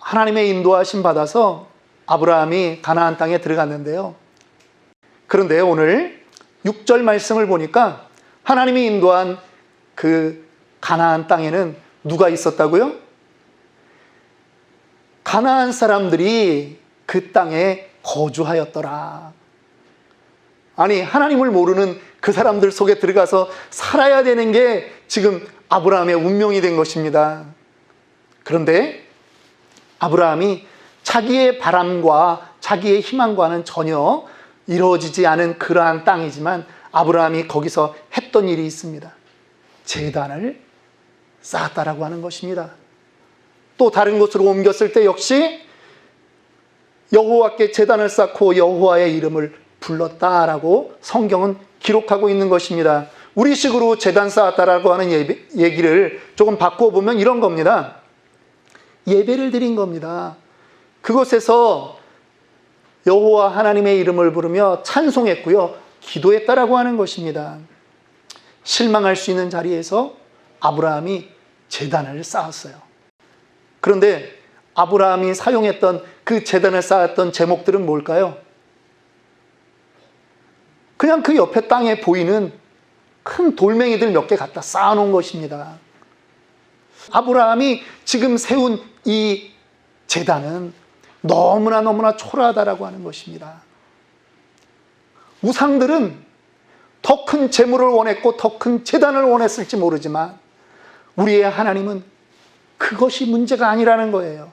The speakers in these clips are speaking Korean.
하나님의 인도하심 받아서 아브라함이 가나안 땅에 들어갔는데요. 그런데 오늘 6절 말씀을 보니까 하나님이 인도한 그 가나안 땅에는 누가 있었다고요? 가나안 사람들이 그 땅에 거주하였더라. 아니, 하나님을 모르는 그 사람들 속에 들어가서 살아야 되는 게 지금 아브라함의 운명이 된 것입니다. 그런데 아브라함이 자기의 바람과 자기의 희망과는 전혀 이루어지지 않은 그러한 땅이지만 아브라함이 거기서 했던 일이 있습니다. 재단을 쌓았다라고 하는 것입니다. 또 다른 곳으로 옮겼을 때 역시 여호와께 재단을 쌓고 여호와의 이름을 불렀다라고 성경은 기록하고 있는 것입니다. 우리식으로 재단 쌓았다라고 하는 얘기를 조금 바꾸어 보면 이런 겁니다. 예배를 드린 겁니다. 그곳에서 여호와 하나님의 이름을 부르며 찬송했고요. 기도했다라고 하는 것입니다. 실망할 수 있는 자리에서 아브라함이 재단을 쌓았어요. 그런데 아브라함이 사용했던 그 재단을 쌓았던 제목들은 뭘까요? 그냥 그 옆에 땅에 보이는 큰 돌멩이들 몇 개 갖다 쌓아놓은 것입니다. 아브라함이 지금 세운 이 재단은 너무나 너무나 초라하다라고 하는 것입니다. 우상들은 더 큰 재물을 원했고 더 큰 재단을 원했을지 모르지만 우리의 하나님은 그것이 문제가 아니라는 거예요.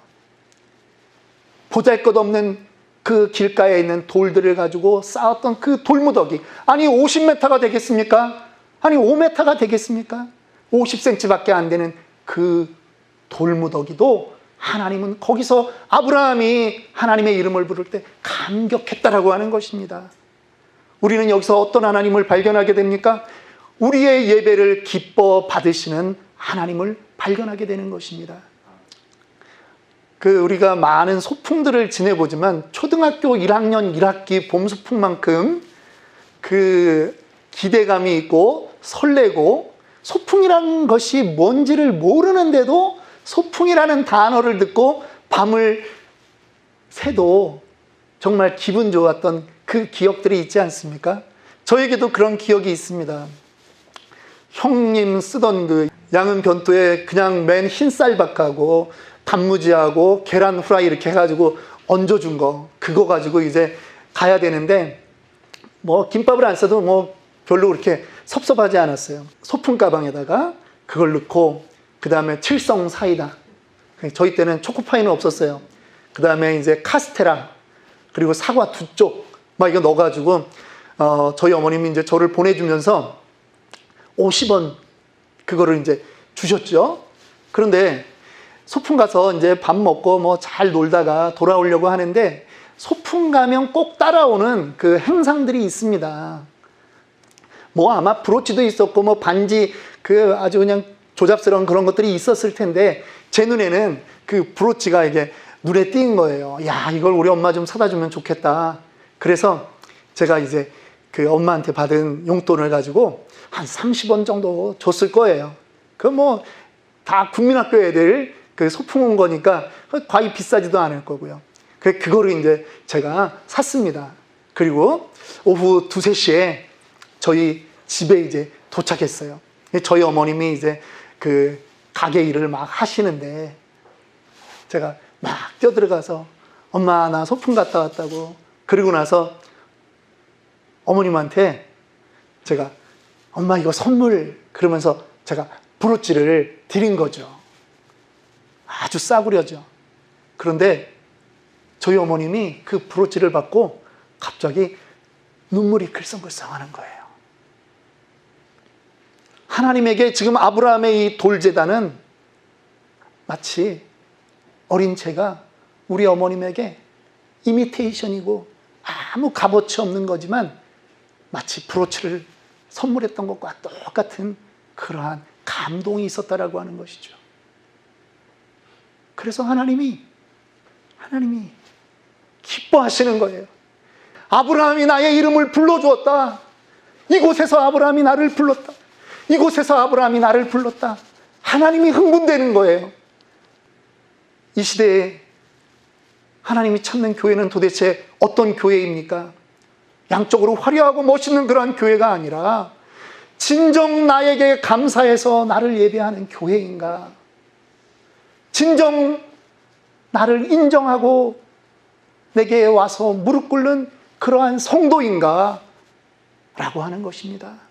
보잘 것 없는 그 길가에 있는 돌들을 가지고 쌓았던 그 돌무더기. 아니, 50m가 되겠습니까? 아니, 5m가 되겠습니까? 50cm 밖에 안 되는 그 돌무더기도 하나님은 거기서 아브라함이 하나님의 이름을 부를 때 감격했다라고 하는 것입니다. 우리는 여기서 어떤 하나님을 발견하게 됩니까? 우리의 예배를 기뻐 받으시는 하나님을 발견하게 되는 것입니다. 그 우리가 많은 소풍들을 지내보지만 초등학교 1학년 1학기 봄 소풍만큼 그 기대감이 있고 설레고 소풍이라는 것이 뭔지를 모르는데도 소풍이라는 단어를 듣고 밤을 새도 정말 기분 좋았던 그 기억들이 있지 않습니까? 저에게도 그런 기억이 있습니다. 형님 쓰던 그 양은 변토에 그냥 맨 흰쌀밥하고 단무지하고 계란 후라이 이렇게 해가지고 얹어준 거 그거 가지고 이제 가야 되는데 뭐 김밥을 안 써도 뭐 별로 그렇게 섭섭하지 않았어요. 소풍 가방에다가 그걸 넣고 그 다음에 칠성 사이다. 저희 때는 초코파이는 없었어요. 그 다음에 이제 카스테라 그리고 사과 두 쪽 막 이거 넣어가지고 어, 저희 어머님이 이제 저를 보내주면서 50원 그거를 이제 주셨죠. 그런데 소풍 가서 이제 밥 먹고 뭐 잘 놀다가 돌아오려고 하는데 소풍 가면 꼭 따라오는 그 행상들이 있습니다. 뭐 아마 브로치도 있었고 뭐 반지 그 아주 그냥 조잡스러운 그런 것들이 있었을 텐데 제 눈에는 그 브로치가 이게 눈에 띈 거예요. 야, 이걸 우리 엄마 좀 사다 주면 좋겠다. 그래서 제가 이제 그 엄마한테 받은 용돈을 가지고 한 30원 정도 줬을 거예요. 그 뭐 다 국민학교 애들 그 소풍 온 거니까 과히 비싸지도 않을 거고요. 그 그거를 이제 제가 샀습니다. 그리고 오후 두세 시에 저희 집에 이제 도착했어요. 저희 어머님이 이제 그 가게 일을 막 하시는데 제가 막 뛰어들어가서 엄마 나 소풍 갔다 왔다고 그리고 나서 어머님한테 제가 엄마 이거 선물 그러면서 제가 브로치를 드린 거죠. 아주 싸구려죠. 그런데 저희 어머님이 그 브로치를 받고 갑자기 눈물이 글썽글썽 하는 거예요. 하나님에게 지금 아브라함의 이 돌재단은 마치 어린 채가 우리 어머님에게 이미테이션이고 아무 값어치 없는 거지만 마치 브로치를 선물했던 것과 똑같은 그러한 감동이 있었다라고 하는 것이죠. 그래서 하나님이 하나님이 기뻐하시는 거예요. 아브라함이 나의 이름을 불러주었다. 이곳에서 아브라함이 나를 불렀다. 이곳에서 아브라함이 나를 불렀다. 하나님이 흥분되는 거예요. 이 시대에 하나님이 찾는 교회는 도대체 어떤 교회입니까? 양쪽으로 화려하고 멋있는 그러한 교회가 아니라 진정 나에게 감사해서 나를 예배하는 교회인가? 진정 나를 인정하고 내게 와서 무릎 꿇는 그러한 성도인가? 라고 하는 것입니다.